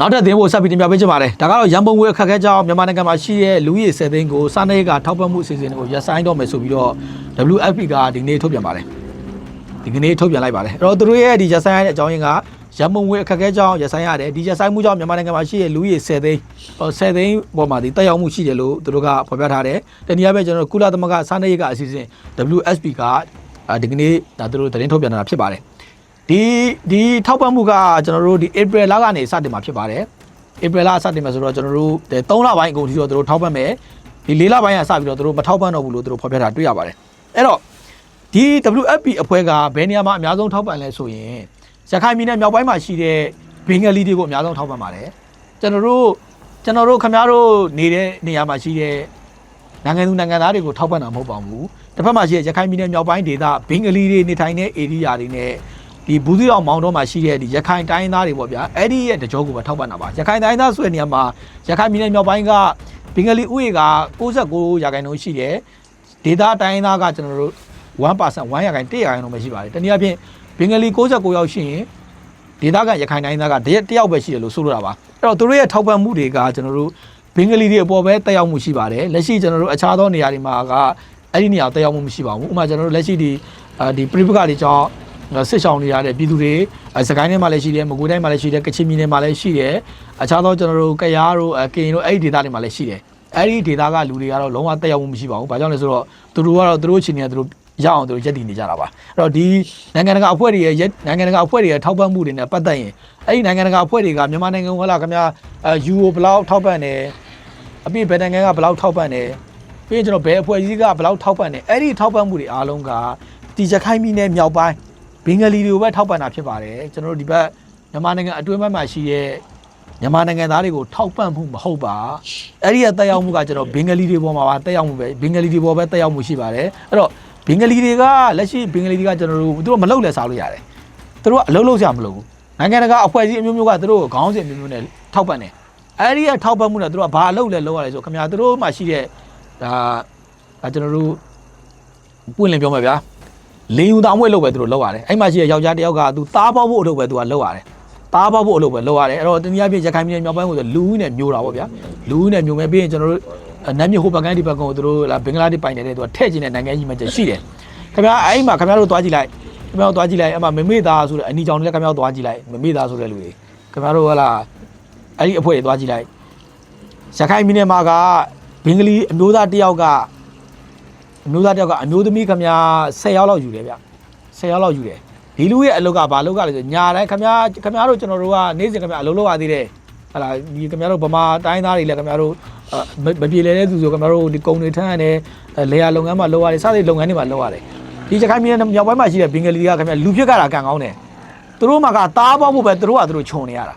နောက်ထပ်သင်းဖို့ဆက်ပြီးတင်ပြပေးချင်ပါတယ်ဒါကတော့ရန်ပုံငွေအခက်အခဲကြောင့်မြန်မာနိုင်ငံမှာရှိတဲ့လူဦးရေ10သိန်းကိုစားနပ်ရိက္ခာထောက်ပံ့မှုအစီအစဉ်တွေကိုရပ်ဆိုင်းတော့မယ်ဆိုပြီးတော့ WFP ကဒီနေ့ထုတ်ပြန်ပါတယ်ဒီကနေ့ထုတ်ပြန်လိုက်ပါတယ်အဲ့တော့သူတို့ရဲ့ဒီရပ်ဆိုင်းရတဲ့အကြောင်းရင်းကရန်ပုံငွေအခက်အခဲကြောင့်ရပ်ဆိုင်းရတယ်ဒီရပ်ဆိုင်းမှုကြောင့်မြန်မာနိုင်ငံမှာရှိတဲ့လူဦးရေ10သိန်းဟို10သိန်းပေါ်မှာဒီတက်ရောက်မှုရှိတယ်လို့သူတို့ကဖော်ပြထားတယ်တနည်းအားဖြင့်ကျွန်တော်တို့ကုလသမဂ္ဂစားနပ်ရိက္ခာအစီအစဉ် WFP ကအာဒီကနေ့ဒါသူတို့သတင်းထုတ်ပြန်တာဖြစ်ပါတယ် ဒီဒီထောက်ပံ့မှုကကျွန်တော်တို့ဒီ April လကနေစတင်မှာဖြစ်ပါတယ် April လစတင်မှာဆိုတော့ကျွန်တော်တို့3လပိုင်းအကုန်ထိတော့သူတို့ထောက်ပံ့မယ်ဒီ4လပိုင်းကစပြီးတော့သူတို့မထောက်ပံ့တော့ဘူးလို့သူတို့ဖော်ပြတာတွေ့ရပါတယ်အဲ့တော့ဒီ WFP အဖွဲ့ကဘယ်နေရာမှာအများဆုံးထောက်ပံ့လဲဆိုရင်ရခိုင်ပြည်နယ်မြောက်ပိုင်းမှာရှိတဲ့ဘင်္ဂလီတွေကိုအများဆုံးထောက်ပံ့ပါတယ်ကျွန်တော်တို့ကျွန်တော်တို့ခင်ဗျားတို့နေတဲ့နေရာမှာရှိတဲ့နိုင်ငံသူနိုင်ငံသားတွေကိုထောက်ပံ့တာမဟုတ်ပါဘူးတစ်ဖက်မှာရှိတဲ့ရခိုင်ပြည်နယ်မြောက်ပိုင်းဒေသဘင်္ဂလီတွေနေထိုင်တဲ့ area တွေနဲ့ ဒီဘူးသီးတော်မောင်တော်မှာရှိတဲ့ဒီရခိုင်တိုင်းသားတွေပေါ့ဗျာအဲ့ဒီရဲ့တကြောကိုပဲထောက်ပံ့တာပါရခိုင်တိုင်းသားဆိုတဲ့နေရာမှာရခိုင်ပြည်နယ်မြောက်ပိုင်းကဘင်္ဂလီဥယေက69ရာခိုင်နှုန်းရှိတယ်ဒေသတိုင်းသားကကျွန်တော်တို့1% 1ရာခိုင်1ရာခိုင်နှုန်းပဲရှိပါတယ်တနည်းအားဖြင့်ဘင်္ဂလီ69ယောက်ရှိရင်ဒေသကရခိုင်တိုင်းသားကတရက်တစ်ယောက်ပဲရှိတယ်လို့ဆိုလိုတာပါအဲ့တော့သူတို့ရဲ့ထောက်ပံ့မှုတွေကကျွန်တော်တို့ဘင်္ဂလီတွေအပေါ်ပဲတက်ရောက်မှုရှိပါတယ်လက်ရှိကျွန်တော်တို့အခြားသောနေရာတွေမှာကအဲ့ဒီနေရာတက်ရောက်မှုမရှိပါဘူးဥပမာကျွန်တော်တို့လက်ရှိဒီအာဒီပြိပကတွေကြောင့် စစ်ဆောင်နေရတဲ့ပြည်သူတွေအဲစကိုင်းထဲမှာလည်းရှိတယ်မကွေးတိုင်းမှာလည်းရှိတယ်ကချင်ပြည်နယ်မှာလည်းရှိတယ်အခြားသောကျွန်တော်တို့ကရားတို့အဲကရင်တို့အဲ့ဒီဒေသတွေမှာလည်းရှိတယ်အဲ့ဒီဒေသကလူတွေကတော့လုံးဝတက်ရောက်မှုမရှိပါဘူးဘာကြောင့်လဲဆိုတော့သူတို့ကတော့သူတို့ချင်းနေသူတို့ရအောင်သူတို့ရက်တည်နေကြတာပါအဲ့တော့ဒီနိုင်ငံတကာအဖွဲ့တွေရဲ့ရက်နိုင်ငံတကာအဖွဲ့တွေရဲ့ထောက်ပံ့မှုတွေနဲ့ပတ်သက်ရင်အဲ့ဒီနိုင်ငံတကာအဖွဲ့တွေကမြန်မာနိုင်ငံကလာခင်ဗျာအဲယူရိုဘလောက်ထောက်ပံ့တယ်အပြည့်ဘယ်နိုင်ငံကဘလောက်ထောက်ပံ့တယ်ပြီးရင်ကျွန်တော်ဘယ်အဖွဲ့အစည်းကဘလောက်ထောက်ပံ့တယ်အဲ့ဒီထောက်ပံ့မှုတွေအားလုံးကဒီရခိုင်ပြည်နယ်မြောက်ပိုင်း ဘင်္ဂလီတွေကိုပဲထောက်ပံ့တာဖြစ်ပါတယ်ကျွန်တော်တို့ဒီဘက်မြန်မာနိုင်ငံအတွင်းဘက်မှာရှိတဲ့မြန်မာနိုင်ငံသားတွေကိုထောက်ပံ့မှုမဟုတ်ပါအဲ့ဒီကတက်ရောက်မှုကကျွန်တော်ဘင်္ဂလီတွေပေါ်မှာပါတက်ရောက်မှုပဲဘင်္ဂလီတွေပေါ်ပဲတက်ရောက်မှုရှိပါတယ်အဲ့တော့ဘင်္ဂလီတွေကလက်ရှိဘင်္ဂလီတွေကကျွန်တော်တို့သူတို့မလုပ်လဲစားလို့ရတယ်သူတို့ကအလုပ်လုပ်စရာမလိုဘူးနိုင်ငံတကာအဖွဲ့အစည်းအမျိုးမျိုးကသူတို့ကိုခေါင်းစဉ်အမျိုးမျိုးနဲ့ထောက်ပံ့တယ်အဲ့ဒီကထောက်ပံ့မှုနဲ့သူတို့ကဘာအလုပ်လဲလုပ်ရလဲဆိုခင်ဗျာသူတို့မှရှိတဲ့ဒါဒါကျွန်တော်တို့ပွင့်လင်းပြောမယ်ဗျာ လင်းယူသားမွေးလို့ပဲသူတို့လောက်ရတယ်အဲ့မှာရှိတဲ့ယောက်ျားတစ်ယောက်ကသူသားပေါက်ဖို့အလုပ်ပဲသူကလောက်ရတယ်သားပေါက်ဖို့အလုပ်ပဲလောက်ရတယ်အဲ့တော့တနည်းအားဖြင့်ရခိုင်ပြည်နယ်မြောက်ပိုင်းကိုဆိုလူဦးနဲ့မျိုးတာပေါ့ဗျာလူဦးနဲ့မျိုးမယ်ပြီးရင်ကျွန်တော်တို့နတ်မြဟိုဘကန်ဒီဘကန်ကိုသူတို့လာဘင်္ဂလားဒေ့ပိုင်နေတဲ့သူကထည့်ကျင်တဲ့နိုင်ငံကြီးမှရှိတယ်ခင်ဗျာအဲ့မှာခင်ဗျားတို့သွားကြည့်လိုက်ခင်ဗျားတို့သွားကြည့်လိုက်အဲ့မှာမမေသားဆိုတဲ့အနီကြောင်တွေလည်းခင်ဗျားတို့သွားကြည့်လိုက်မမေသားဆိုတဲ့လူတွေခင်ဗျားတို့ဟလာအဲ့ဒီအဖွဲ့တွေသွားကြည့်လိုက်ရခိုင်ပြည်နယ်မှာကဘင်္ဂလီအမျိုးသားတစ်ယောက်က အမျိုးသားတယောက်ကအမျိုးသမီးခမရ10ယောက်လောက်ယူတယ်ဗျ10ယောက်လောက်ယူတယ်ဒီလူရဲ့အလုပ်ကဘာလုပ်ကလဲဆိုညာတိုင်းခမရခမရတို့ကျွန်တော်တို့ကနေ့စဉ်ခမရအလုပ်လုပ်ရသေးတယ်ဟလာဒီခမရတို့ဗမာတိုင်းသားတွေလည်းခမရတို့မပြေလည်တဲ့သူဆိုခမရတို့ဒီကုံတွေထမ်းရတယ်လေယာလုပ်ငန်းမှာလုပ်ရတယ်စသဖြင့်လုပ်ငန်းတွေမှာလုပ်ရတယ်ဒီကြခိုင်မြေမြောက်ပိုင်းမှာရှိတဲ့ဘင်္ဂလီကခမရလူဖြစ်ကြတာကံကောင်းတယ်သူတို့မှာကတားပေါက်ဖို့ပဲသူတို့ကသူတို့ခြုံနေရတာ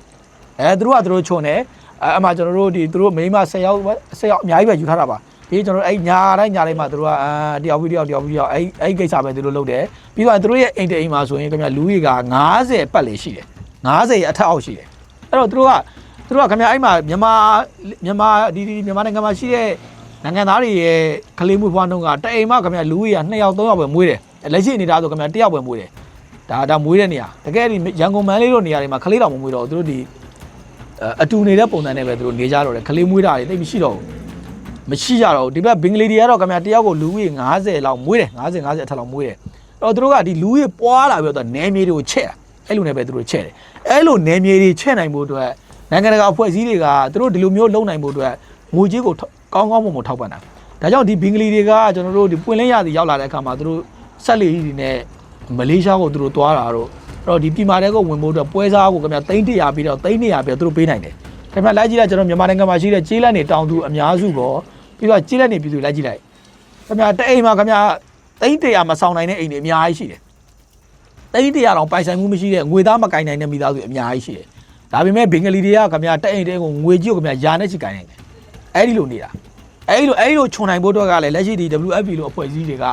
အဲသူတို့ကသူတို့ခြုံနေအဲအမှကျွန်တော်တို့ဒီသူတို့မိန်းမ10ယောက်10ယောက်အများကြီးပဲယူထားတာပါ ပြီးကျွန်တော်တို့အဲ့ညာတိုင်းညာတိုင်းမှာသူတို့ကအာတယောက်ပြီးတယောက်တယောက်ပြီးတယောက်အဲ့အဲ့ကိစ္စပဲသူတို့လုပ်တယ်ပြီးတော့သူတို့ရဲ့အိမ်တအိမ်မှာဆိုရင်ခင်ဗျလူကြီးက90ပတ်လေရှိတယ်90အထက်အောက်ရှိတယ်အဲ့တော့သူတို့ကသူတို့ကခင်ဗျအဲ့မှာမြန်မာမြန်မာဒီဒီမြန်မာနိုင်ငံမှာရှိတဲ့နိုင်ငံသားတွေရဲ့ကလေးမွေးဖွားနှုန်းကတအိမ်မှာခင်ဗျလူကြီးက2ယောက်3ယောက်ပဲမွေးတယ်လက်ရှိအနေထားဆိုခင်ဗျ1ယောက်ပဲမွေးတယ်ဒါဒါမွေးတဲ့နေရာတကယ်ဒီရန်ကုန်မန်းလေးတို့နေရာတွေမှာကလေးတော်မမွေးတော့သူတို့ဒီအတူနေတဲ့ပုံစံနဲ့ပဲသူတို့နေကြတော့တယ်ကလေးမွေးတာတွေတိတ်မရှိတော့ဘူး မရှိကြတော့ဘူးဒီဘက်ဘင်္ဂလီတွေကတော့ခင်ဗျာတယောက်ကိုလူကြီး90လောက်မွေးတယ်90 90အထက်လောက်မွေးတယ်အဲ့တော့သူတို့ကဒီလူကြီးပွားလာပြီးတော့နယ်မြေတွေကိုချက်အဲ့လိုနဲ့ပဲသူတို့ချက်တယ်အဲ့လိုနယ်မြေတွေချက်နိုင်ဖို့အတွက်နိုင်ငံတကာအဖွဲ့အစည်းတွေကသူတို့ဒီလိုမျိုးလုပ်နိုင်ဖို့အတွက်ငွေကြေးကိုကောင်းကောင်းမွန်မွန်ထောက်ပံ့တာဒါကြောင့်ဒီဘင်္ဂလီတွေကကျွန်တော်တို့ဒီပွင့်လင်းရသည်ရောက်လာတဲ့အခါမှာသူတို့ဆက်လီကြီးတွေနဲ့မလေးရှားကိုသူတို့သွားတာတော့အဲ့တော့ဒီပြည်မာတဲ့ကိုဝင်ဖို့အတွက်ပွဲစားကိုခင်ဗျာသိန်း100ပြီးတော့သိန်း200ပြီးတော့သူတို့ပေးနိုင်တယ်ခင်ဗျာလိုက်ကြည့်လိုက်ကျွန်တော်မြန်မာနိုင်ငံမှာရှိတဲ့ကျေးလက်နေတောင်သူအများစုကော ပြီးတော့ကြည့်လက်နေပြည်သူလိုက်ကြည့်လိုက်ခင်ဗျာတအိမ်မှာခင်ဗျာသိန်းတရာမဆောင်နိုင်တဲ့အိမ်တွေအများကြီးရှိတယ်သိန်းတရာတော့ပိုင်ဆိုင်မှုမရှိတဲ့ငွေသားမကင်နိုင်တဲ့မိသားစုအများကြီးရှိတယ်ဒါပေမဲ့ဘင်္ဂလီတွေကခင်ဗျာတအိမ်တဲကိုငွေကြီးကိုခင်ဗျာယာနဲ့ချီကင်နိုင်တယ်အဲ့ဒီလိုနေတာအဲ့ဒီလိုအဲ့ဒီလိုခြုံနိုင်ဖို့တော့ကလည်းလက်ရှိဒီ WFP လို့အဖွဲ့အစည်းတွေက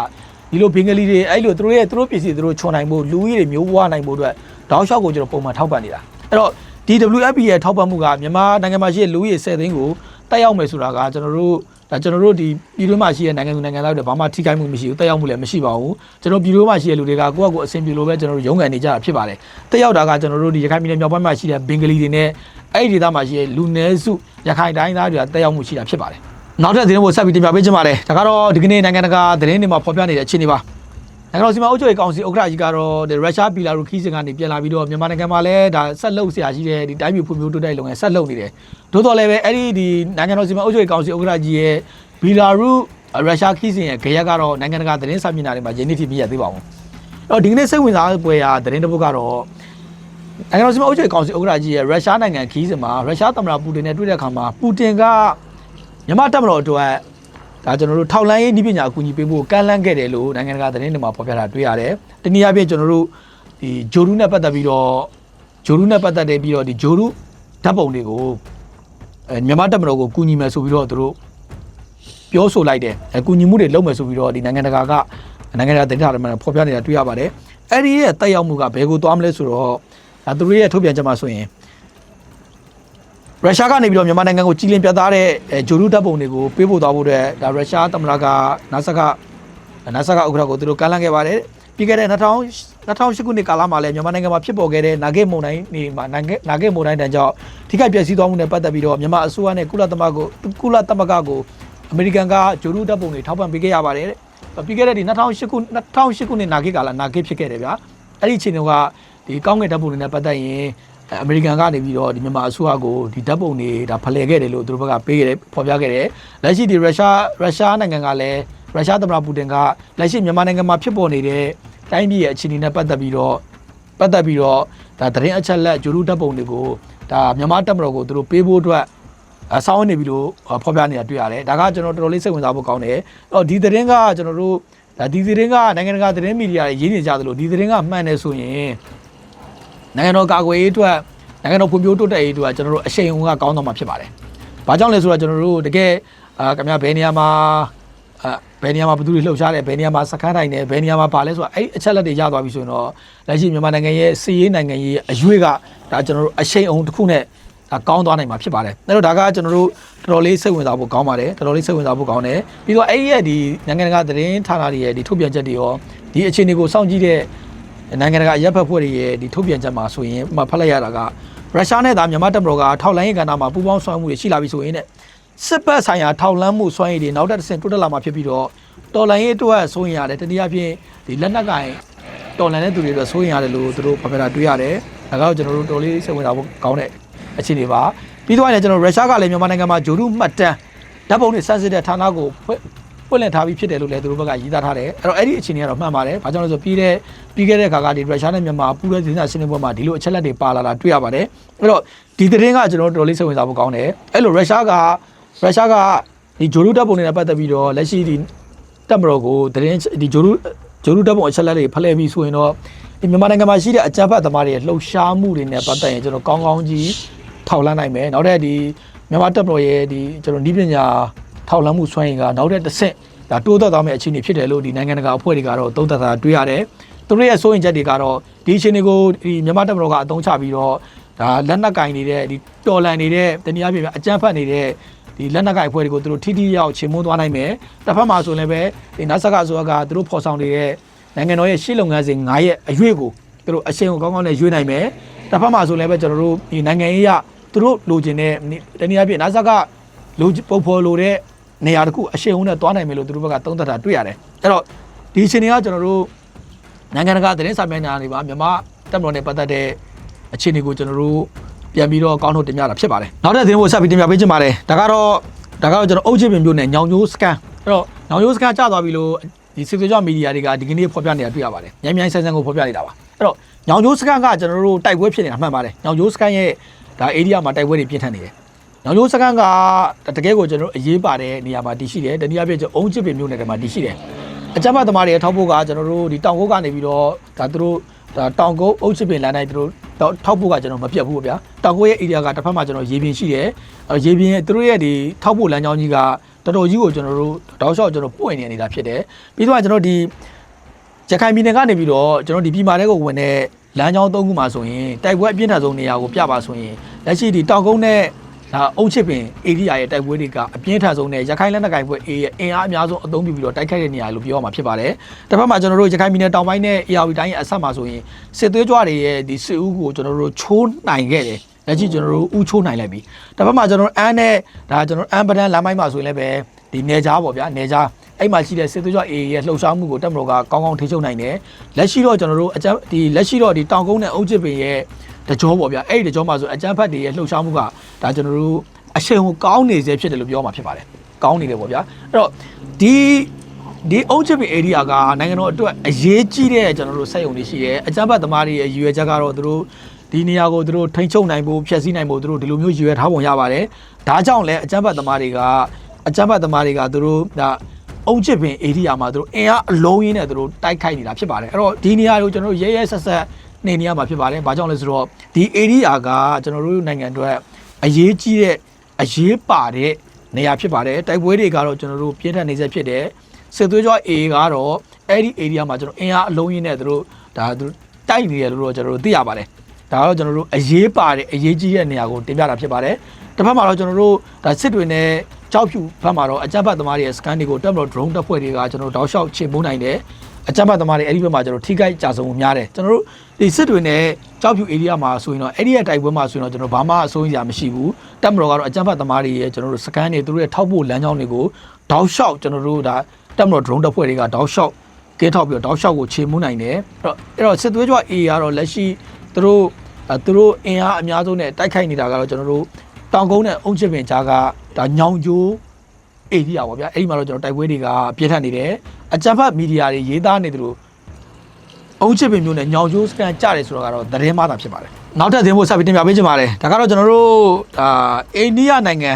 ဒီလိုဘင်္ဂလီတွေအဲ့ဒီလိုသူတို့ရဲ့သူတို့ပစ္စည်းသူတို့ခြုံနိုင်ဖို့လူကြီးတွေမျိုးပွားနိုင်ဖို့အတွက်တောက်လျှောက်ကိုကျွန်တော်ပုံမှန်ထောက်ပံ့နေတာအဲ့တော့ဒီ WFP ရဲ့ထောက်ပံ့မှုကမြန်မာနိုင်ငံမှာရှိတဲ့လူကြီး10သိန်းကိုတက်ရောက်မယ်ဆိုတာကကျွန်တော်တို့ ဒါကျွန်တော်တို့ဒီပြည်တွင်းမှာရှိတဲ့နိုင်ငံသူနိုင်ငံသားတွေဘာမှထိခိုက်မှုမရှိဘူးတက်ရောက်မှုလည်းမရှိပါဘူးကျွန်တော်ပြည်တွင်းမှာရှိတဲ့လူတွေကကိုယ့်အကိုအဆင်ပြေလို့ပဲကျွန်တော်တို့ရုန်းကန်နေကြတာဖြစ်ပါတယ်တက်ရောက်တာကကျွန်တော်တို့ဒီရခိုင်ပြည်နယ်မြောက်ပိုင်းမှာရှိတဲ့ဘင်္ဂလီတွေနဲ့အဲ့ဒီဒေသမှာရှိတဲ့လူနည်းစုရခိုင်တိုင်းသားတွေကတက်ရောက်မှုရှိတာဖြစ်ပါတယ်နောက်ထပ်သတင်းကိုဆက်ပြီးတင်ပြပေးချင်ပါတယ်ဒါကတော့ဒီကနေ့နိုင်ငံတကာသတင်းတွေမှာဖော်ပြနေတဲ့အခြေအနေပါ နိုင်ငံတော်စီမံအုပ်ချုပ်ရေးကောင်စီဥက္ကဋ္ဌကြီးကတော့ဒီရုရှားဘီလာရုခီးစင်ကနေပြန်လာပြီးတော့မြန်မာနိုင်ငံမှာလည်းဒါဆက်လုပ်ဆရာရှိတဲ့ဒီတိုင်းပြည်ဖွံ့ဖြိုးတိုးတက်ရေးလုပ်ငန်းဆက်လုပ်နေတယ်။သို့တော်လည်းပဲအဲ့ဒီဒီနိုင်ငံတော်စီမံအုပ်ချုပ်ရေးကောင်စီဥက္ကဋ္ဌကြီးရဲ့ဘီလာရုရုရှားခီးစင်ရဲ့ခရက်ကတော့နိုင်ငံတကာသတင်းစာမျက်နှာတွေမှာယနေ့ထိမရသေးပါဘူး။အဲ့တော့ဒီကနေ့စိတ်ဝင်စားပွဲရာသတင်းတစ်ပုဒ်ကတော့နိုင်ငံတော်စီမံအုပ်ချုပ်ရေးကောင်စီဥက္ကဋ္ဌကြီးရဲ့ရုရှားနိုင်ငံခီးစင်မှာရုရှားသမ္မတပူတင်နဲ့တွေ့တဲ့အခါမှာပူတင်ကမြန်မာတပ်မတော်အတွက် ဒါကျွန်တော်တို့ထောက်လန်းရေးနည်းပညာအကူအညီပေးဖို့ကမ်းလှမ်းခဲ့တယ်လို့နိုင်ငံတကာသတင်းတွေမှာဖော်ပြတာတွေ့ရတယ်။တနည်းအားဖြင့်ကျွန်တော်တို့ဒီဂျိုရူနဲ့ပတ်သက်ပြီးတော့ဂျိုရူနဲ့ပတ်သက်တဲ့ပြီးတော့ဒီဂျိုရူဓာတ်ပုံတွေကိုအဲမြန်မာတပ်မတော်ကိုကူညီမယ်ဆိုပြီးတော့သူတို့ပြောဆိုလိုက်တယ်။အကူညီမှုတွေလုပ်မယ်ဆိုပြီးတော့ဒီနိုင်ငံတကာကနိုင်ငံတကာသတင်းတွေမှာဖော်ပြနေတာတွေ့ရပါတယ်။အဲ့ဒီရဲ့တက်ရောက်မှုကဘယ်ကိုသွားမလဲဆိုတော့ဒါသူတို့ရဲ့ထုတ်ပြန်ချက်မှာဆိုရင် ရုရှားကနေပြီးတော့မြန်မာနိုင်ငံကိုကြီးလင်းပြသတဲ့အဲဂျိုရူတပ်ပုံတွေကိုပေးပို့သွားဖို့အတွက်ဒါရုရှားသမ္မတကနာဆကနာဆကဥက္ကဋ္ဌကိုသူတို့ကမ်းလှမ်းခဲ့ပါတယ်ပြီးခဲ့တဲ့2000 2008ခုနှစ်ကာလမှာလည်းမြန်မာနိုင်ငံမှာဖြစ်ပေါ်ခဲ့တဲ့နာဂိတ်မုန်တိုင်းနေမှာနာဂိတ်နာဂိတ်မုန်တိုင်းတန်ကြောင့်ထိခိုက်ပျက်စီးသွားမှုနဲ့ပတ်သက်ပြီးတော့မြန်မာအစိုးရနဲ့ကုလသမဂ္ဂကိုကုလသမဂ္ဂကိုအမေရိကန်ကဂျိုရူတပ်ပုံတွေထောက်ပံ့ပေးခဲ့ရပါတယ်တဲ့ပြီးခဲ့တဲ့ဒီ2008ခု2008ခုနှစ်နာဂိတ်ကာလနာဂိတ်ဖြစ်ခဲ့တယ်ဗျာအဲ့ဒီအချိန်တုန်းကဒီကောင်းကင်တပ်ပုံတွေနဲ့ပတ်သက်ရင် အမေရိကန်ကနေပြီးတော့ဒီမြန်မာအစိုးရကိုဒီဓာတ်ပုံတွေဒါဖလှယ်ခဲ့တယ်လို့သူတို့ဘက်ကပေးခဲ့တယ်ဖော်ပြခဲ့တယ်လက်ရှိဒီရုရှားရုရှားနိုင်ငံကလည်းရုရှားသမ္မတပူတင်ကလက်ရှိမြန်မာနိုင်ငံမှာဖြစ်ပေါ်နေတဲ့တိုင်းပြည်ရဲ့အခြေအနေနဲ့ပတ်သက်ပြီးတော့ပတ်သက်ပြီးတော့ဒါသတင်းအချက်လက်ဂျိုရူဓာတ်ပုံတွေကိုဒါမြန်မာတပ်မတော်ကိုသူတို့ပေးဖို့အတွက်အဆောင်နေပြီလို့ဖော်ပြနေတာတွေ့ရတယ်ဒါကကျွန်တော်တော်တော်လေးစိတ်ဝင်စားဖို့ကောင်းတယ်အဲ့တော့ဒီသတင်းကကျွန်တော်တို့ဒါဒီသတင်းကနိုင်ငံတကာသတင်းမီဒီယာတွေရေးနေကြသလိုဒီသတင်းကမှန်တယ်ဆိုရင် နိုင်ငံတော်ကာကွယ်ရေးအတွက်နိုင်ငံတော်ဖွံ့ဖြိုးတိုးတက်ရေးအတွက်ကျွန်တော်တို့အရှိန်အဟုန်ကကောင်းတော့မှာဖြစ်ပါတယ်။ဘာကြောင့်လဲဆိုတော့ကျွန်တော်တို့တကယ်အာခင်ဗျားဘယ်နေရာမှာအာဘယ်နေရာမှာဘယ်သူတွေလှုပ်ရှားတယ်ဘယ်နေရာမှာစခန်းထိုင်တယ်ဘယ်နေရာမှာပါလဲဆိုတော့အဲ့ဒီအချက်လက်တွေရသွားပြီဆိုရင်တော့လက်ရှိမြန်မာနိုင်ငံရဲ့စီးရေးနိုင်ငံရေးအရွေးကဒါကျွန်တော်တို့အရှိန်အဟုန်တစ်ခုနဲ့ဒါကောင်းသွားနိုင်မှာဖြစ်ပါတယ်။အဲ့တော့ဒါကကျွန်တော်တို့တော်တော်လေးစိတ်ဝင်စားဖို့ကောင်းပါတယ်တော်တော်လေးစိတ်ဝင်စားဖို့ကောင်းတယ်ပြီးတော့အဲ့ဒီရဲ့ဒီနိုင်ငံတကာသတင်းဌာနတွေရဲ့ဒီထုတ်ပြန်ချက်တွေရောဒီအခြေအနေကိုစောင့်ကြည့်တဲ့ နိုင်ငံတကာရပ်ဖက်ဖွဲ့တွေရဲ့ဒီထုတ်ပြန်ချက်မှာဆိုရင်မှဖတ်လိုက်ရတာကရုရှားနဲ့ဒါမြန်မာတပ်မတော်ကထောက်လိုင်းရေးကဏ္ဍမှာပူးပေါင်းဆောင်ရွက်မှုတွေရှိလာပြီဆိုရင်တဲ့စစ်ပတ်ဆိုင်ရာထောက်လန်းမှုစွမ်းရည်တွေနောက်တစ်ဆင့်တိုးတက်လာမှာဖြစ်ပြီးတော့တော်လိုင်းရေးအတွက်ဆိုရင်ရတယ်တနည်းအားဖြင့်ဒီလက်နက်ကင်တော်လန်တဲ့သူတွေအတွက်ဆိုရင်ရတယ်လို့သူတို့ဖော်ပြတာတွေ့ရတယ်ဒါကတော့ကျွန်တော်တို့တော်လေးစိတ်ဝင်စားဖို့ကောင်းတဲ့အခြေအနေပါပြီးတော့လည်းကျွန်တော်ရုရှားကလည်းမြန်မာနိုင်ငံမှာဂျိုရုမှတ်တမ်းဓာတ်ပုံတွေစမ်းစစ်တဲ့ဌာနကိုဖွင့် ပွင့်လည်ထားပြီးဖြစ်တယ်လို့လည်းသူတို့ဘက်ကရည်သားထားတယ်အဲ့တော့အဲ့ဒီအခြေအနေကတော့မှန်ပါတယ်။ဘာကြောင့်လဲဆိုပြီးတဲ့ပြီးခဲ့တဲ့ခါကဒီရုရှားနဲ့မြန်မာပူးတွဲဒေသစနစ်ဘက်မှာဒီလိုအချက်လက်တွေပါလာတာတွေ့ရပါတယ်။အဲ့တော့ဒီသတင်းကကျွန်တော်တို့တော်လေးစိတ်ဝင်စားဖို့ကောင်းတယ်။အဲ့လိုရုရှားကရုရှားကဒီဂျိုလူတပ်ပုံတွေနဲ့ပတ်သက်ပြီးတော့လက်ရှိဒီတပ်မတော်ကိုသတင်းဒီဂျိုလူဂျိုလူတပ်ပုံအချက်လက်တွေဖလှယ်ပြီးဆိုရင်တော့ဒီမြန်မာနိုင်ငံမှာရှိတဲ့အကြမ်းဖက်သမားတွေရဲ့လှုပ်ရှားမှုတွေနဲ့ပတ်သက်ရင်ကျွန်တော်ကောင်းကောင်းကြီးထောက်လှမ်းနိုင်မယ်။နောက်ထပ်ဒီမြန်မာတပ်မတော်ရဲ့ဒီကျွန်တော်ဤပညာ ထောက်လှမ်းမှုစွမ်းရည်ကနောက်ထပ်တစ်ဆင့်ဒါတိုးသက်သွားမယ့်အခြေအနေဖြစ်တယ်လို့ဒီနိုင်ငံတကာအဖွဲ့တွေကတော့သုံးသပ်တာတွေ့ရတယ်။သူတို့ရဲ့စိုးရင်ချက်တွေကတော့ဒီအခြေအနေကိုဒီမြန်မာတပ်မတော်ကအသုံးချပြီးတော့ဒါလက်နက်ကင်နေတဲ့ဒီတော်လန်နေတဲ့တနည်းအားဖြင့်အကြမ်းဖက်နေတဲ့ဒီလက်နက်ကင်အဖွဲ့တွေကိုသူတို့ထိထိရောက်ချေမှုန်းသွားနိုင်မယ်။တစ်ဖက်မှာဆိုလည်းပဲဒီနတ်ဆက်ကဆိုကသူတို့ဖော်ဆောင်နေတဲ့နိုင်ငံတော်ရဲ့ရှေ့လုပ်ငန်းစဉ်9ရဲ့အရွေးကိုသူတို့အရှိန်ကိုကောင်းကောင်းနဲ့ရွေးနိုင်မယ်။တစ်ဖက်မှာဆိုလည်းပဲကျွန်တော်တို့ဒီနိုင်ငံရေးရသူတို့လိုချင်တဲ့တနည်းအားဖြင့်နတ်ဆက်ကလိုပုံဖော်လိုတဲ့ နေရာတစ်ခုအရှိန်အဟုန်နဲ့သွားနိုင်မယ်လို့သူတို့ဘက်ကသုံးသပ်တာတွေ့ရတယ်အဲ့တော့ဒီအချိန်တွေကကျွန်တော်တို့နိုင်ငံတကာသတင်းစာမျက်နှာတွေမှာမြန်မာတပ်မတော်နဲ့ပတ်သက်တဲ့အခြေအနေကိုကျွန်တော်တို့ပြန်ပြီးတော့ကောင်းထုတ်တင်ပြတာဖြစ်ပါတယ်နောက်တဲ့သတင်းကိုဆက်ပြီးတင်ပြပေးချင်ပါတယ်ဒါကတော့ဒါကတော့ကျွန်တော်အုတ်ချစ်ပင်မျိုးနဲ့ညောင်ညိုးစကန်အဲ့တော့ညောင်ညိုးစကန်ကျသွားပြီလို့ဒီစစ်သေးကြမီဒီယာတွေကဒီကနေ့ဖော်ပြနေတာတွေ့ရပါတယ်။မြိုင်မြိုင်ဆန်းဆန်းကိုဖော်ပြနေတာပါ။အဲ့တော့ညောင်ကျိုးစကန်ကကျွန်တော်တို့တိုက်ပွဲဖြစ်နေတာမှန်ပါတယ်။ညောင်ကျိုးစကန်ရဲ့ဒါ area မှာတိုက်ပွဲတွေပြင်းထန်နေတယ်။ ညောင်ကျိုးစကန်ကတကယ်ကိုကျွန်တော်တို့အရေးပါတဲ့နေရာမှာတည်ရှိတယ်။တနည်းအားဖြင့်ကျွန်တော်အုံးချစ်ပင်မျိုးနယ်တွေမှာတည်ရှိတယ်။အကြမ်းဖက်သမားတွေထောက်ဖို့ကကျွန်တော်တို့ဒီတောင်ကုန်းကနေပြီးတော့ဒါသူတို့ဒါတောင်ကုန်းအုတ်ချစ်ပင်လမ်းတိုင်းသူတို့ထောက်ဖို့ကကျွန်တော်မပြတ်ဘူးဗျာ။တောင်ကုန်းရဲ့ area ကတစ်ဖက်မှာကျွန်တော်ရေပြင်ရှိတယ်။အဲရေပြင်သူတို့ရဲ့ဒီထောက်ဖို့လမ်းကြောင်းကြီးကတော်တော်ကြီးကိုကျွန်တော်တို့တောက်လျှောက်ကျွန်တော်ပွင့်နေနေတာဖြစ်တယ်။ပြီးတော့ကျွန်တော်ဒီရခိုင်ပြည်နယ်ကနေပြီးတော့ကျွန်တော်ဒီပြည်မာတဲ့ကိုဝင်တဲ့လမ်းကြောင်းသုံးခုမှာဆိုရင်တိုက်ပွဲအပြင်းထန်ဆုံးနေရာကိုပြပါဆိုရင်လက်ရှိဒီတောင်ကုန်းနဲ့ ဒါအုတ်ချစ်ပင်ဧရိယာရဲ့တိုက်ပွဲတွေကအပြင်းထန်ဆုံးနဲ့ရခိုင်လက်နက်ကိုင်ပွဲ A ရဲ့အင်အားအများဆုံးအသုံးပြုပြီးတော့တိုက်ခိုက်တဲ့နေရာလို့ပြောရမှာဖြစ်ပါတယ်။တစ်ဖက်မှာကျွန်တော်တို့ရခိုင်ပြည်နယ်တောင်ပိုင်းနဲ့ AR တိုင်းရဲ့အဆက်မှာဆိုရင်စစ်သွေးကြွတွေရဲ့ဒီစစ်ဦးကိုကျွန်တော်တို့ချိုးနိုင်ခဲ့တယ်။လက်ရှိကျွန်တော်တို့ဥချိုးနိုင်လိုက်ပြီ။တစ်ဖက်မှာကျွန်တော်တို့အန်းနဲ့ဒါကျွန်တော်တို့အန်းပဒန်းလမ်းပိုင်းမှာဆိုရင်လည်းပဲဒီနေကြားပေါ့ဗျာနေကြားအဲ့မှာရှိတဲ့စစ်သွေးကြွ A ရဲ့လှုပ်ရှားမှုကိုတက်မတော်ကကောင်းကောင်းထိချုပ်နိုင်တယ်။လက်ရှိတော့ကျွန်တော်တို့အကြမ်းဒီလက်ရှိတော့ဒီတောင်ကုန်းနဲ့အုတ်ချစ်ပင်ရဲ့ တကြောပေါ့ဗျာအဲ့ဒီတကြောမှာဆိုအကြမ်းဖက်တွေရဲ့လှုပ်ရှားမှုကဒါကျွန်တော်တို့အချိန်ကိုကောင်းနေစေဖြစ်တယ်လို့ပြောမှာဖြစ်ပါတယ်ကောင်းနေတယ်ပေါ့ဗျာအဲ့တော့ဒီဒီအုတ်ချစ်ပင် area ကနိုင်ငံတော်အတွက်အရေးကြီးတဲ့ကျွန်တော်တို့စက်ရုံတွေရှိတယ်အကြမ်းဖက်သမားတွေရဲ့ရည်ရွယ်ချက်ကတော့သူတို့ဒီနေရာကိုသူတို့ထိန်းချုပ်နိုင်ဖို့ဖျက်ဆီးနိုင်ဖို့သူတို့ဒီလိုမျိုးရည်ရွယ်ထားပုံရပါတယ်ဒါကြောင့်လည်းအကြမ်းဖက်သမားတွေကအကြမ်းဖက်သမားတွေကသူတို့ဒါအုတ်ချစ်ပင် area မှာသူတို့အင်အားအလုံးရင်းနဲ့သူတို့တိုက်ခိုက်နေတာဖြစ်ပါတယ်အဲ့တော့ဒီနေရာကိုကျွန်တော်တို့ရဲရဲဆက်ဆက် နေနေရမှာဖြစ်ပါတယ်ဘာကြောင့်လဲဆိုတော့ဒီ area ကကျွန်တော်တို့နိုင်ငံအတွက်အရေးကြီးတဲ့အရေးပါတဲ့နေရာဖြစ်ပါတယ်တိုက်ပွဲတွေကတော့ကျွန်တော်တို့ပြင်းထန်နေစေဖြစ်တယ်စစ်သွေးကြွ A ကတော့အဲ့ဒီ area မှာကျွန်တော်အင်အားအလုံးရင်းနဲ့သူတို့ဒါသူတို့တိုက်နေတယ်လို့တော့ကျွန်တော်တို့သိရပါတယ်ဒါတော့ကျွန်တော်တို့အရေးပါတဲ့အရေးကြီးတဲ့နေရာကိုတင်ပြတာဖြစ်ပါတယ်တစ်ဖက်မှာတော့ကျွန်တော်တို့ဒါစစ်တွေနဲ့ကြောက်ဖြူဘက်မှာတော့အကြမ်းဖက်သမားတွေရဲ့ scan တွေကိုတက်မလို့ drone တပ်ဖွဲ့တွေကကျွန်တော်တို့တောက်လျှောက်ချေပိုးနိုင်တယ် အကြမ်းဖက်သမားတွေအဲ့ဒီဘက်မှာကျွန်တော်ထိခိုက်ကြဆုံးမှုများတယ်ကျွန်တော်တို့ဒီစစ်တွေနဲ့ကြောက်ဖြူ area မှာဆိုရင်တော့အဲ့ဒီရဲ့တိုက်ပွဲမှာဆိုရင်တော့ကျွန်တော်ဘာမှအစိုးရမရှိဘူးတက်မလို့ကတော့အကြမ်းဖက်သမားတွေရဲ့ကျွန်တော်တို့ scan တွေသူတို့ရဲ့ထောက်ပို့လမ်းကြောင်းတွေကိုတောက်လျှောက်ကျွန်တော်တို့ဒါတက်မလို့ drone တပ်ဖွဲ့တွေကတောက်လျှောက်ကဲထောက်ပြီးတော့တောက်လျှောက်ကိုချေမှုနိုင်တယ်အဲ့တော့အဲ့တော့စစ်သွေးကြွ A ကတော့လက်ရှိသူတို့အဲသူတို့အင်အားအများဆုံးနဲ့တိုက်ခိုက်နေတာကတော့ကျွန်တော်တို့တောင်ကုန်းနဲ့အုံချစ်ပင်ကြားကဒါညောင်ကျိုး အေရီယာပေါ့ဗျာအဲ့ဒီမှာတော့ကျွန်တော်တိုက်ပွဲတွေကပြင်းထန်နေတယ်အကြံဖတ်မီဒီယာတွေရေးသားနေတယ်လို့အုံချစ်ပင်မျိုးနဲ့ညောင်ကျိုးစကန်ကြတယ်ဆိုတော့ကတော့သတင်းမှသာဖြစ်ပါတယ်နောက်ထပ်သတင်းဖို့ဆက်ပြီးတင်ပြပေးချင်ပါတယ်ဒါကတော့ကျွန်တော်တို့အာအိန္ဒိယနိုင်ငံ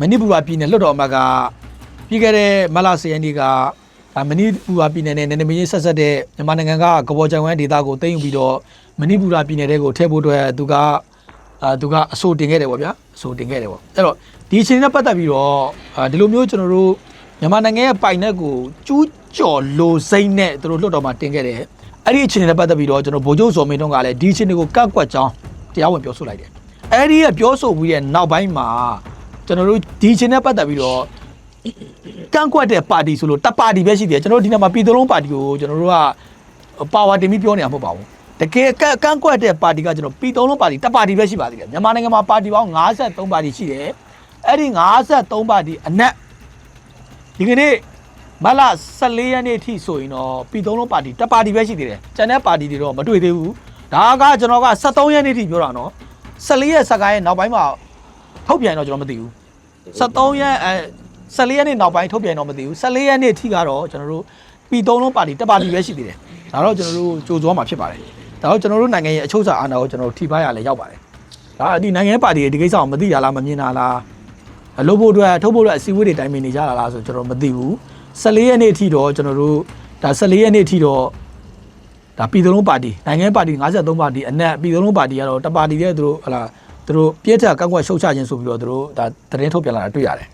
မဏိပူရပြည်နယ်လွတ်တော်အမတ်ကပြီးခဲ့တဲ့မလာစီယန်ဒီကဒါမဏိပူရပြည်နယ်နဲ့နယ်နိမိတ်ချင်းဆက်ဆက်တဲ့မြန်မာနိုင်ငံကကဘော်ကြံဝမ်ဒေသကိုသိမ်းယူပြီးတော့မဏိပူရပြည်နယ်တွေကိုထည့်ဖို့အတွက်သူကအာသူကအဆိုတင်ခဲ့တယ်ပေါ့ဗျာအဆိုတင်ခဲ့တယ်ပေါ့အဲ့တော့ ဒီအချိန်နဲ့ပတ်သက်ပြီးတော့အာဒီလိုမျိုးကျွန်တော်တို့မြန်မာနိုင်ငံရဲ့ပိုင်နက်ကိုကျူးကျော်လိုစိမ့်နဲ့သူတို့လွတ်တော်မှာတင်ခဲ့တယ်အဲ့ဒီအချိန်နဲ့ပတ်သက်ပြီးတော့ကျွန်တော်ဗိုလ်ချုပ်စော်မင်းတို့ကလည်းဒီအချိန်တွေကိုကန့်ကွက်ကြောင်းတရားဝင်ပြောဆိုလိုက်တယ်အဲ့ဒီရဲ့ပြောဆိုပြီးရဲ့နောက်ပိုင်းမှာကျွန်တော်တို့ဒီအချိန်နဲ့ပတ်သက်ပြီးတော့ကန့်ကွက်တဲ့ပါတီဆိုလို့တပ်ပါတီပဲရှိတယ်ကျွန်တော်တို့ဒီနေ့မှာပြည်သူလုံးပါတီကိုကျွန်တော်တို့ကပါဝါတင်ပြီးပြောနေတာမဟုတ်ပါဘူးတကယ်ကန့်ကန့်ကွက်တဲ့ပါတီကကျွန်တော်ပြည်သူလုံးပါတီတပ်ပါတီပဲရှိပါသေးတယ်မြန်မာနိုင်ငံမှာပါတီပေါင်း53ပါတီရှိတယ် အဲ့ဒီ53ပါတီအနက်ဒီကနေ့မလ14ရက်နေ့ထိဆိုရင်တော့ပြည်သူလုံးပါတီတပ်ပါတီပဲရှိသေးတယ်ကျန်တဲ့ပါတီတွေတော့မတွေ့သေးဘူးဒါကကျွန်တော်က73ရက်နေ့ထိပြောတာနော်14ရက်စကားရဲ့နောက်ပိုင်းမှာထုတ်ပြန်တော့ကျွန်တော်မသိဘူး73ရက်အဲ14ရက်နေ့နောက်ပိုင်းထုတ်ပြန်တော့မသိဘူး14ရက်နေ့ထိကတော့ကျွန်တော်တို့ပြည်သုံးလုံးပါတီတစ်ပါတီပဲရှိသေးတယ်ဒါတော့ကျွန်တော်တို့ကြိုးစွာမှာဖြစ်ပါတယ်ဒါတော့ကျွန်တော်တို့နိုင်ငံရဲ့အချုပ်အခြာအာဏာကိုကျွန်တော်တို့ထိပါရလဲရောက်ပါတယ်ဒါဒီနိုင်ငံရဲ့ပါတီရဲ့ဒီကိစ္စကိုမသိတာလားမမြင်တာလားအ လုပ်ဖို့အတွက်ထုတ်ဖို့အတွက်အစည်းအဝေးတွေတိုင်ပင်နေကြတာလားဆိုကျွန်တော်မသိဘူး14ရက်နေ့ထိတော့ကျွန်တော်တို့ဒါ14ရက်နေ့ထိတော့ဒါပြည်သုံးလုံးပါတီနိုင်ငံရေးပါတီ53ပါတီအနက်ပြည်သုံးလုံးပါတီကတော့တစ်ပါတီတည်းသူတို့ဟလာသူတို့ပြည့်ထက်ကန့်ကွက်ရှုတ်ချခြင်းဆိုပြီးတော့သူတို့ဒါသတင်းထုတ်ပြန်လာတာတွေ့ရတယ်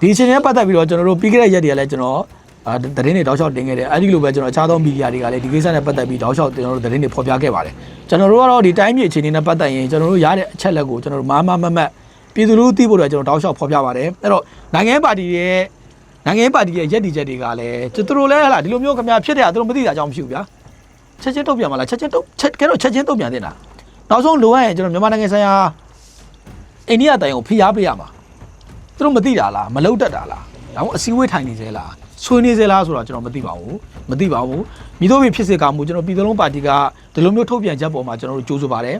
ဒီအချိန်နဲ့ပတ်သက်ပြီးတော့ကျွန်တော်တို့ပြီးခဲ့တဲ့ရက်တွေကလည်းကျွန်တော်အာသတင်းတွေတောက်လျှောက်တင်ခဲ့တယ်အဲဒီလိုပဲကျွန်တော်အခြားသောမီဒီယာတွေကလည်းဒီကိစ္စနဲ့ပတ်သက်ပြီးတောက်လျှောက်ကျွန်တော်တို့သတင်းတွေဖော်ပြခဲ့ပါတယ်ကျွန်တော်တို့ကတော့ဒီတိုင်းပြည်အခြေအနေနဲ့ပတ်သက်ရင်ကျွန်တော်တို့ရတဲ့အချက်လက်ကိုကျွန်တော်တို့မားမားမတ်မတ် ပြည်သူလူထုသိဖို့အတွက်ကျွန်တော်တောက်လျှောက်ဖော်ပြပါတယ်အဲ့တော့နိုင်ငံရေးပါတီရဲ့နိုင်ငံရေးပါတီရဲ့ရက်တီချက်တွေကလည်းကျွန်တော်တို့လည်းဟလာဒီလိုမျိုးခင်ဗျာဖြစ်တယ်သူတို့မသိတာကြောင့်မရှိဘူးဗျာချက်ချင်းတုတ်ပြန်မလားချက်ချင်းတုတ်ချက်ကဲတော့ချက်ချင်းတုတ်ပြန်တင်တာနောက်ဆုံးလိုအပ်ရင်ကျွန်တော်မြန်မာနိုင်ငံဆိုင်ရာအိန္ဒိယတိုင်ကိုဖိအားပေးရမှာသူတို့မသိတာလားမလုတ်တတ်တာလားဒါမှမဟုတ်အစည်းအဝေးထိုင်နေသေးလားဆွေးနေသေးလားဆိုတာကျွန်တော်မသိပါဘူးမသိပါဘူးမိတို့ပြီဖြစ်စေကမူကျွန်တော်ပြည်သူလုံးပါတီကဒီလိုမျိုးထုတ်ပြန်ချက်ပေါ်မှာကျွန်တော်တို့ကြိုးဆိုပါတယ်